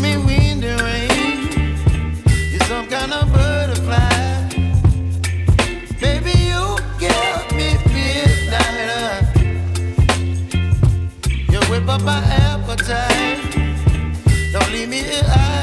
me rain. You're some kind of butterfly. Baby, you me. You whip up my appetite. Don't leave me here.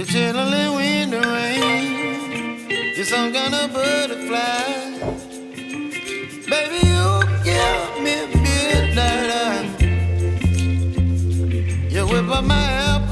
You're chilling in the rain. You're some kind of butterfly. Baby, you give me midnight. You whip up my